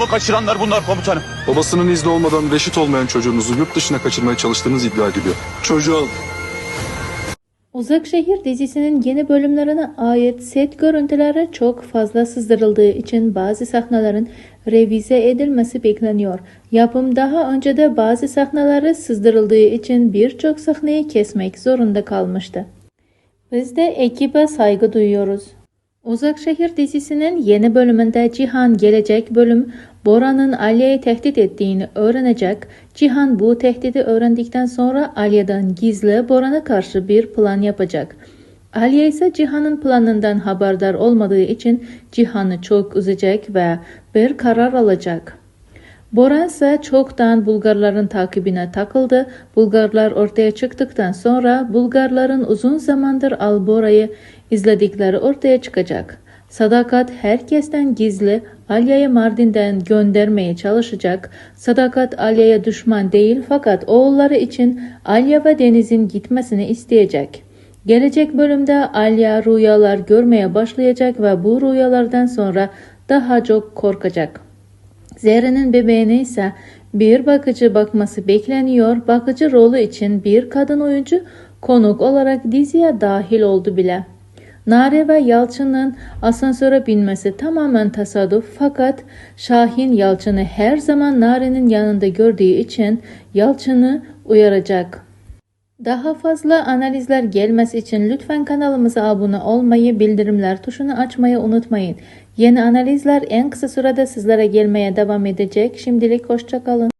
Babamı kaçıranlar bunlar komutanım. Babasının izni olmadan reşit olmayan çocuğunuzu yurt dışına kaçırmaya çalıştığınız iddia ediliyor. Çocuğu alın. Uzak Şehir dizisinin yeni bölümlerine ait set görüntüleri çok fazla sızdırıldığı için bazı sahnelerin revize edilmesi bekleniyor. Yapım daha önce de bazı sahneleri sızdırıldığı için birçok sahneyi kesmek zorunda kalmıştı. Biz de ekibe saygı duyuyoruz. Uzak Şehir dizisinin yeni bölümünde Cihan gelecek bölüm Bora'nın Aliye'yi tehdit ettiğini öğrenecek. Cihan bu tehdidi öğrendikten sonra Aliye'den gizli Boran'a karşı bir plan yapacak. Aliye ise Cihan'ın planından haberdar olmadığı için Cihan'ı çok üzecek ve bir karar alacak. Boran ise çoktan Bulgarların takibine takıldı. Bulgarlar ortaya çıktıktan sonra Bulgarların uzun zamandır Albora'yı izledikleri ortaya çıkacak. Sadakat herkesten gizli Alya'yı Mardin'den göndermeye çalışacak. Sadakat Alya'ya düşman değil fakat oğulları için Alya ve Deniz'in gitmesini isteyecek. Gelecek bölümde Alya rüyalar görmeye başlayacak ve bu rüyalardan sonra daha çok korkacak. Zerrin'in bebeğine ise bir bakıcı bakması bekleniyor. Bakıcı rolü için bir kadın oyuncu konuk olarak diziye dahil oldu bile. Nare ve Yalçın'ın asansöre binmesi tamamen tesadüf fakat Şahin Yalçın'ı her zaman Nare'nin yanında gördüğü için Yalçın'ı uyaracak. Daha fazla analizler gelmesi için lütfen kanalımıza abone olmayı, bildirimler tuşunu açmayı unutmayın. Yeni analizler en kısa sürede sizlere gelmeye devam edecek. Şimdilik hoşçakalın.